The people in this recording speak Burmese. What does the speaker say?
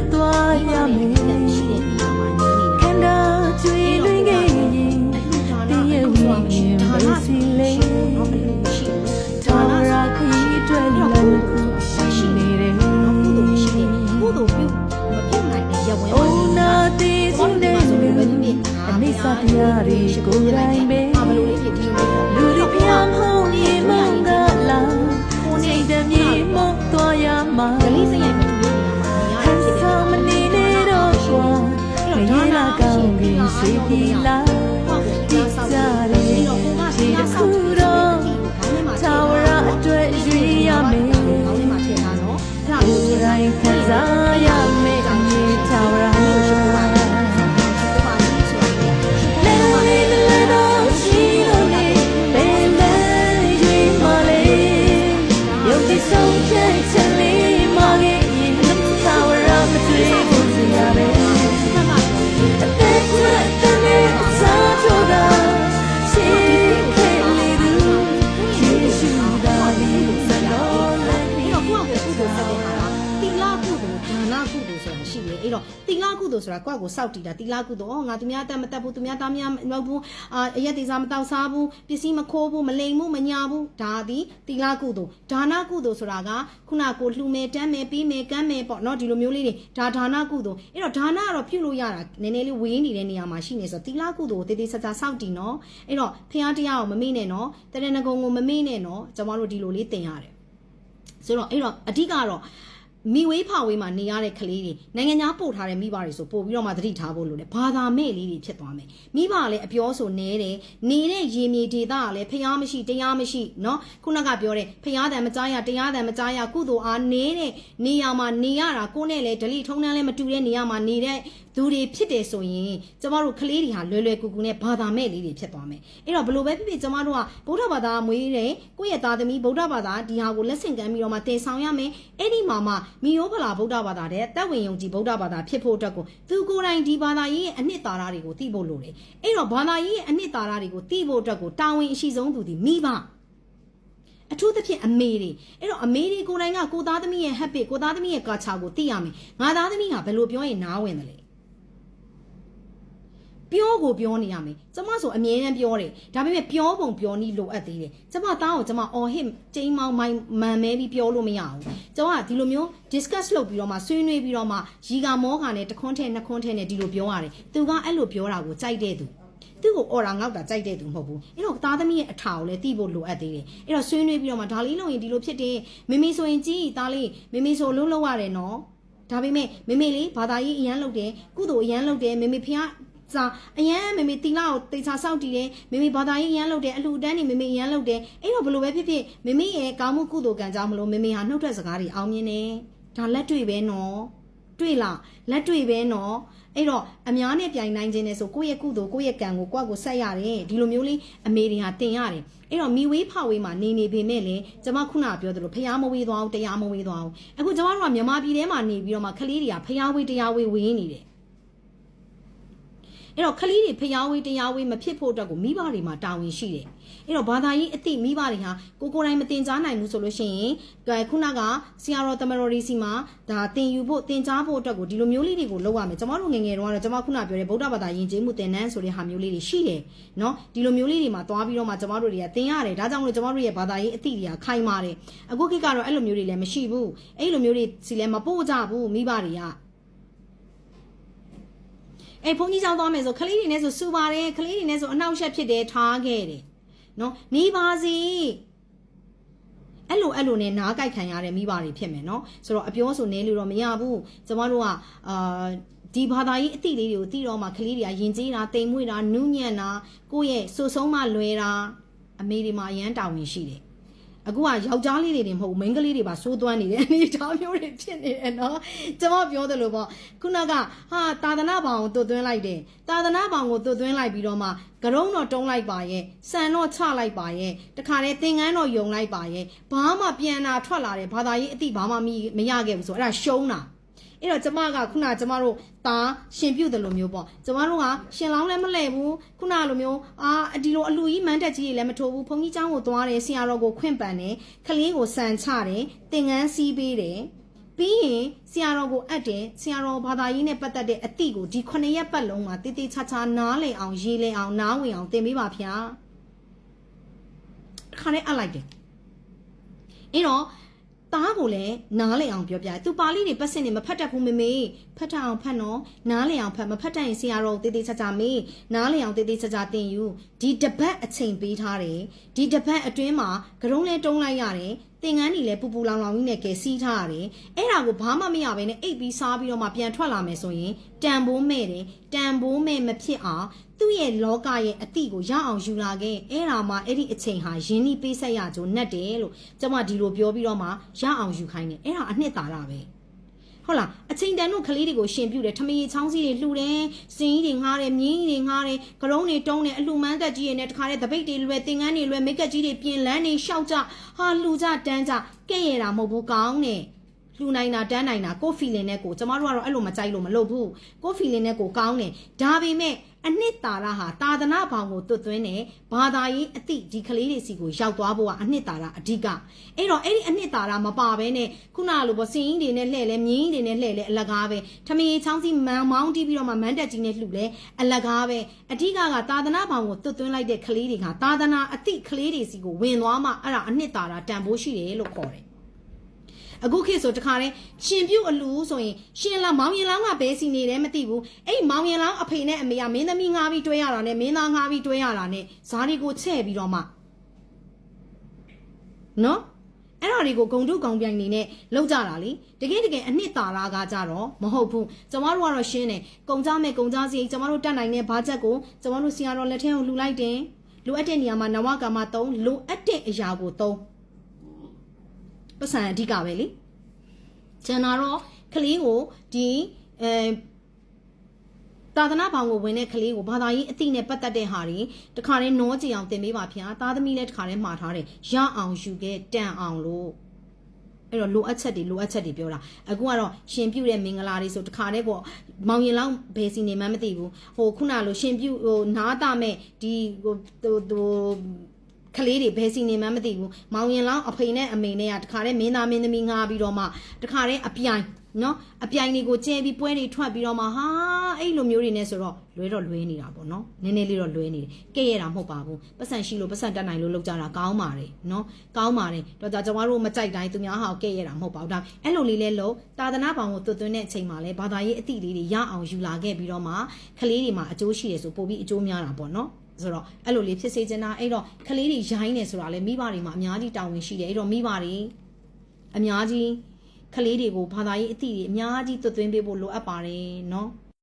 သက်သွားရမယ်ခန္ဓာကြွေးလွင်ခဲ့ရင်တည့်ရဲ့ဝိညာဉ်ပဲစီလေဒါနရာခရီးအတွက်လည်းရှိနေတယ်ဘုသူပြုမပြုတ်နိုင်တဲ့ရဝဲမှာနာတိစိတ်နဲ့အနိစ္စတရားတွေကိုယ်တိုင်ပဲ င်းကင် ဆိုတာကိုယ့်အကိုစောက်တည်တာတိလကုသိုလ်ဩငါသူများတက်မတက်ဘူးသူများသားများမလုပ်ဘူးအာအရက်တေစာမတောက်စားဘူးပစ္စည်းမခိုးဘူးမလိမ်ဘူးမညာဘူးဒါသည်တိလကုသိုလ်ဒါနကုသိုလ်ဆိုတာကခုနကိုလှူမယ်တမ်းမယ်ပြီးမယ်ကမ်းမယ်ပေါ့နော်ဒီလိုမျိုးလေးတွေဒါဒါနကုသိုလ်အဲ့တော့ဒါနကတော့ပြုလို့ရတာနည်းနည်းလေးဝေးနေတဲ့နေရာမှာရှိနေဆိုတိလကုသိုလ်ကိုတေးသေးဆာဆာစောက်တည်နော်အဲ့တော့ဖះတရားကိုမမေ့နဲ့နော်တရဏဂုံကိုမမေ့နဲ့နော်ကျွန်တော်တို့ဒီလိုလေးသင်ရတယ်ဆိုတော့အဲ့တော့အဓိကတော့ မိဝေးဖဝေးမှာနေရတဲ့ကလေးတွေနိုင်ငံသားပို့ထားတဲ့မိဘတွေဆိုပို့ပြီးတော့မှသတိထားဖို့လိုတယ်ဘာသာမဲ့လေးတွေဖြစ်သွားမယ်မိဘကလည်းအပြောဆိုနဲတယ်နေတဲ့ရေမြေဒေတာကလည်းဖျားမရှိတရားမရှိเนาะခုနကပြောတဲ့ဖျားတယ်မကြားရတရားတယ်မကြားရကုသိုလ်အားနေတဲ့နေရာမှာနေရတာကိုယ်နဲ့လည်းဒလိထုံးတန်းလည်းမတူတဲ့နေရာမှာနေတဲ့ သူတွေဖြစ်တယ်ဆိုရင်ကျမတို့ကလေးတွေဟာလွယ်လွယ်ကူကူနဲ့ဘာသာမဲ့လေးတွေဖြစ်သွားမယ်အဲ့တော့ဘလို့ပဲဖြစ်ဖြစ်ကျမတို့ကဗုဒ္ဓဘာသာမွေးတယ်ကိုယ့်ရဲ့သားသမီးဗုဒ္ဓဘာသာဒီဟာကိုလက်ဆင့်ကမ်းပြီးတော့မှတင်ဆောင်ရမယ်အဲ့ဒီမှာမှမိယောဖလာဗုဒ္ဓဘာသာတဲ့တက်ဝင်ယုံကြည်ဗုဒ္ဓဘာသာဖြစ်ဖို့အတွက်ကိုသူကိုယ်တိုင်ဒီဘာသာရေးရဲ့အနှစ်သာရတွေကိုသိဖို့လိုတယ်အဲ့တော့ဘာသာရေးရဲ့အနှစ်သာရတွေကိုသိဖို့အတွက်ကိုတာဝန်အရှိဆုံးသူဒီမိဘအထူးသဖြင့်အမေတွေအဲ့တော့အမေတွေကိုယ်တိုင်ကကိုသားသမီးရဲ့ habit ကိုသားသမီးရဲ့ culture ကိုသိရမယ်ငါသားသမီးဟာဘယ်လိုပြောရင်နားဝင်တယ်လဲ ပြောကိုပြောနေရမယ်ကျမဆိုအမြဲတမ်းပြောတယ်ဒါပေမဲ့ပြောပုံပြောနည်းလိုအပ်သေးတယ်ကျမသားကိုကျမအော်ဟစ်ကျိန်းမောင်းမိုင်းမန်မဲပြီးပြောလို့မရဘူးကျမကဒီလိုမျိုး discuss လုပ်ပြီးတော့မှဆွေးနွေးပြီးတော့မှရီကမောခါနဲ့တခွန်းထဲနှစ်ခွန်းထဲနဲ့ဒီလိုပြောရတယ်သူကအဲ့လိုပြောတာကိုကြိုက်တဲ့သူသူ့ကိုအော်တာငေါက်တာကြိုက်တဲ့သူမဟုတ်ဘူးအဲ့တော့သားသမီးရဲ့အထာကိုလည်းသိဖို့လိုအပ်သေးတယ်အဲ့တော့ဆွေးနွေးပြီးတော့မှဒါလေးလုပ်ရင်ဒီလိုဖြစ်တယ်မမေဆိုရင်ကြီးသားလေးမမေဆိုလုံးလုံးရတယ်နော်ဒါပေမဲ့မမေလေးဘာသာရေးအရန်လုပ်တယ်ကုသိုလ်အရန်လုပ်တယ်မမေဖះ စာအရန်မမေတီလာကိုတေချာစောက်တည်တယ်မမေဘာသာရေးအရန်လုပ်တယ်အလှူဒန်းနေမမေအရန်လုပ်တယ်အဲ့တော့ဘလို့ပဲဖြစ်ဖြစ်မမေရဲ့ကောင်းမှုကုသိုလ်ကံကြောင့်မလို့မမေဟာနှုတ်ထွက်စကားတွေအောင်မြင်တယ်ဒါလက်တွေ့ပဲနော်တွေ့လားလက်တွေ့ပဲနော်အဲ့တော့အများနဲ့ပြိုင်နိုင်ခြင်းနဲ့ဆိုကိုယ့်ရဲ့ကုသိုလ်ကိုယ့်ရဲ့ကံကိုကိုယ့်ကိုဆက်ရတယ်ဒီလိုမျိုးလေးအမေတွေဟာတင်ရတယ်အဲ့တော့မိဝေးဖဝေးမှာနေနေပေမဲ့လည်းကျွန်မခုနပြောသလိုဖျားမဝေးသွားအောင်တရားမဝေးသွားအောင်အခုကျွန်မတို့ကမြန်မာပြည်ထဲမှာနေပြီးတော့မှခလေးတွေကဖျားဝေးတရားဝေးဝေးနေတယ် အဲ့တော့ခလေးတွေဖျားဝေးတရားဝေးမဖြစ်ဖို့အတွက်ကိုမိဘတွေမှာတာဝန်ရှိတယ်အဲ့တော့ဘာသာရေးအသည့်မိဘတွေဟာကိုကိုယ်တိုင်မတင်ကြားနိုင်ဘူးဆိုလို့ရှိရင်ခုနကဆီယာရောတမရိုရီစီမှာဒါတင်ယူဖို့တင်ကြားဖို့အတွက်ကိုဒီလိုမျိုးလေးတွေကိုလုပ်ရမယ်ကျွန်တော်တို့ငငယ်တုန်းကတော့ကျွန်မခုနပြောတဲ့ဗုဒ္ဓဘာသာယဉ်ကျေးမှုသင်တန်းဆိုတဲ့ဟာမျိုးလေးတွေရှိတယ်နော်ဒီလိုမျိုးလေးတွေမှာသွားပြီးတော့မှကျွန်တော်တို့တွေကသင်ရတယ်ဒါကြောင့်မလို့ကျွန်တော်တို့ရဲ့ဘာသာရေးအသည့်တွေကခိုင်မာတယ်အခုခေတ်ကတော့အဲ့လိုမျိုးတွေလည်းမရှိဘူးအဲ့လိုမျိုးတွေစီလည်းမပို့ကြဘူးမိဘတွေက အဲ့ဘုန်းကြီးကျောင်းသွားမယ်ဆိုခလေးတွေနဲ့ဆိုစူပါတယ်ခလေးတွေနဲ့ဆိုအနှောက်အယှက်ဖြစ်တယ်ထားခဲ့တယ်နော်နေပါစီအဲ့လိုအဲ့လိုနဲ့နားကြိုက်ခံရတဲ့မိဘတွေဖြစ်မယ်နော်ဆိုတော့အပြောဆိုနေလို့တော့မရဘူးကျမတို့ကအာဒီဘာသာရေးအတိလေးတွေကိုသိတော့မှကလေးတွေကယဉ်ကျေးတာတိမ်မွေ့တာနူးညံ့တာကိုယ့်ရဲ့စူဆုံးမှလွယ်တာအမေတွေမှာအရန်တာဝန်ရှိတယ် အခုကယောက်ျားလေးတွေတင်မဟုတ်ဘူးမိန်းကလေးတွေပါစိုးသွမ်းနေတဲ့အနေအထားမျိုးတွေဖြစ်နေတယ်နော်ကျွန်မပြောသလိုပေါ့ခုနကဟာတာသနာဘောင်ကိုတွတ်သွင်းလိုက်တယ်တာသနာဘောင်ကိုတွတ်သွင်းလိုက်ပြီးတော့မှကရုံးတော့တုံးလိုက်ပါရဲ့စံတော့ချလိုက်ပါရဲ့တခါတည်းသင်ငန်းတော့ယုံလိုက်ပါရဲ့ဘာမှပြန်လာထွက်လာတယ်ဘာသာရေးအတိဘာမှမရခဲ့ဘူးဆိုအဲ့ဒါရှုံးတာ အဲ့တော့ကျမကခုနကျမတို့တာရှင်ပြုတ်တယ်လို့မျိုးပေါ့ကျမတို့ကရှင်လောင်းလည်းမလဲဘူးခုနလိုမျိုးအာဒီလိုအလူကြီးမန်းတက်ကြီးတွေလည်းမထိုးဘူးဘုန်းကြီးเจ้าကိုသွားတယ်ဆရာတော်ကိုခွင့်ပန်တယ်ခလေးကိုစံချတယ်သင်ငန်းစီးပေးတယ် ပြီးရင်ဆရာတော်ကိုအပ်တယ်ဆရာတော်ဘာသာရေးနဲ့ပတ်သက်တဲ့အသည့်ကိုဒီ9ရက်ပတ်လုံးမှာတိတိချာချာနားလည်အောင်ရေးလည်အောင်နားဝင်အောင်သင်ပေးပါဗျာခါနဲ့အပ်လိုက်တယ်အဲ့တော့ တားကိုလည်းနားလည်အောင်ပြောပြတယ်သူပါဠိတွေပတ်စင်တွေမဖတ်တတ်ဘူးမမေဖတ်တတ်အောင်ဖတ်နော်နားလည်အောင်ဖတ်မဖတ်တတ်ရင်ဆရာတော်ကိုတိတိချာချာမေးနားလည်အောင်တိတိချာချာသင်ယူဒီတပတ်အချိန်ပေးထားတယ်ဒီတပတ်အတွင်းမှာကရုံးလဲတုံးလိုက်ရတယ် သင်္ကန်းကြီးလည်းပူပူလောင်လောင်ကြီးနဲ့ကဲစီးထားရတယ်အဲ့ဒါကိုဘာမှမရဘဲနဲ့အိပ်ပြီးစားပြီးတော့မှပြန်ထွက်လာမယ်ဆိုရင်တန်ဖိုးမဲ့တယ်တန်ဖိုးမဲ့မဖြစ်အောင်သူ့ရဲ့လောကရဲ့အတိကိုရအောင်ယူလာခဲ့အဲ့ဒါမှအဲ့ဒီအချိန်ဟာယင်းနှီးပေးဆက်ရကြုံနဲ့တယ်လို့ကျွန်မဒီလိုပြောပြီးတော့မှရအောင်ယူခိုင်းတယ်အဲ့ဒါအနှစ်သာရပဲ ဟုတ်လားအချိန်တန်တို့ကလေးတွေကိုရှင်ပြူတယ်ထမရေချောင်းစီတွေလှူတယ်စင်ကြီးတွေငှားတယ်မြင်းကြီးတွေငှားတယ်ကရုံးတွေတုံးတယ်အလှမန်းသက်ကြီးတွေနဲ့တခါတည်းတပိတ်တွေလွယ်သင်္ကန်းတွေလွယ်မိတ်ကပ်ကြီးတွေပြင်လန်းတွေရှောက်ကြဟာလှူကြတန်းကြကဲ့ရတာမဟုတ်ဘူးကောင်းတယ် လှူနိုင်တာတန်းနိုင်တာကိုဖီလင်နဲ့ကိုကျမတို့ကတော့အဲ့လိုမကြိုက်လို့မလုပ်ဘူးကိုဖီလင်နဲ့ကိုကောင်းတယ်ဒါပေမဲ့အနှစ်သာရဟာတာသနာဘောင်ကိုတွတ်သွင်းတယ်ဘာသာရေးအသည့်ဒီကလေးတွေစီကိုရောက်သွားဖို့ကအနှစ်သာရအဓိကအဲ့တော့အဲ့ဒီအနှစ်သာရမပါဘဲနဲ့ခုနလိုပေါ့စင်ကြီးတွေနဲ့လှဲ့လဲမြင်းကြီးတွေနဲ့လှဲ့လဲအလကားပဲထမင်းချောင်းစီမန်မောင်းတီးပြီးတော့မှမန်းတက်ကြီးနဲ့လှူလဲအလကားပဲအဓိကကသာသနာဘောင်ကိုတွတ်သွင်းလိုက်တဲ့ကလေးတွေကသာသနာအသည့်ကလေးတွေစီကိုဝင်သွားမှအဲ့ဒါအနှစ်သာရတန်ဖိုးရှိတယ်လို့ခေါ်တယ် အခုခေတ်ဆိုတခါတည်းရှင်ပြုတ်အလူဆိုရင်ရှင်လာမောင်ရင်လောင်းကဘဲစီနေတယ်မသိဘူးအဲ့မောင်ရင်လောင်းအဖေနဲ့အမေကမင်းသမီးငားပြီးတွဲရတာနဲ့မင်းသားငားပြီးတွဲရတာနဲ့ဇာဒီကိုချဲ့ပြီးတော့မှနော်အဲ့ဒါတွေကိုဂုံတုဂုံပြိုင်နေနဲ့လောက်ကြတာလေတကယ်တကယ်အနှစ်သာရကကြတော့မဟုတ်ဘူးကျမတို့ကတော့ရှင်းတယ်ကုံကြမဲ့ကုံကြစီကျမတို့တတ်နိုင်တဲ့ဘာချက်ကိုကျမတို့ဆရာတော်လက်ထဲကိုလှူလိုက်တယ်လိုအပ်တဲ့နေရာမှာနဝကမ္မ3လိုအပ်တဲ့အရာကို3 ပတ်စံအဓိကပဲလေကျန်တာတော့ကလေးကိုဒီအဲသာသနာဘောင်ကိုဝင်တဲ့ကလေးကိုဘာသာရေးအသိနဲ့ပတ်သက်တဲ့ဟာတွေတခါတည်းနောကြည်အောင်သင်ပေးပါဗျာသားသမီးလည်းတခါတည်းမှာထားတယ်ရအောင်ယူခဲ့တန်အောင်လို့အဲ့တော့လိုအပ်ချက်တွေလိုအပ်ချက်တွေပြောတာအခုကတော့ရှင်ပြုတ်တဲ့မင်္ဂလာတွေဆိုတခါတည်းပေါ့မောင်ရင်လောင်းဘယ်စီနေမှန်းမသိဘူးဟိုခုနလိုရှင်ပြုတ်ဟိုနားတာမဲ့ဒီဟိုဟိုဟို ကလေးတွေဘယ်စီနေမှန်းမသိဘူးမောင်ရင်လောင်းအဖေနဲ့အမေနဲ့ကတခါတည်းမင်းသားမင်းသမီးငားပြီးတော့မှတခါတည်းအပြိုင်နော်အပြိုင်တွေကိုကျဲပြီးပွဲတွေထွက်ပြီးတော့မှဟာအဲ့လိုမျိုးတွေနဲ့ဆိုတော့လွဲတော့လွဲနေတာပေါ့နော်နည်းနည်းလေးတော့လွဲနေတယ်ကဲ့ရတာမဟုတ်ပါဘူးပတ်စံရှိလို့ပတ်စံတက်နိုင်လို့လောက်ကြတာကောင်းပါတယ်နော်ကောင်းပါတယ်တော့ဒါကျွန်တော်တို့မကြိုက်တိုင်းသူများဟာကဲ့ရတာမဟုတ်ပါဘူးဒါအဲ့လိုလေးလဲလို့တာသနာပေါင်ကိုသွတ်သွင်းတဲ့အချိန်မှာလဲဘာသာရေးအသည့်လေးတွေရအောင်ယူလာခဲ့ပြီးတော့မှကလေးတွေမှာအကျိုးရှိတယ်ဆိုပို့ပြီးအကျိုးများတာပေါ့နော် ဆိုတော့အဲ့လိုလေးဖြစ်စေချင်တာအဲ့တော့ကလေးတွေရိုင်းနေဆိုတာလေမိဘတွေမှာအများကြီးတာဝန်ရှိတယ်အဲ့တော့မိဘတွေအများကြီးကလေးတွေကိုဘာသာရေးအသည့်တွေအများကြီးသွတ်သွင်းပေးဖို့လိုအပ်ပါတယ်เนาะ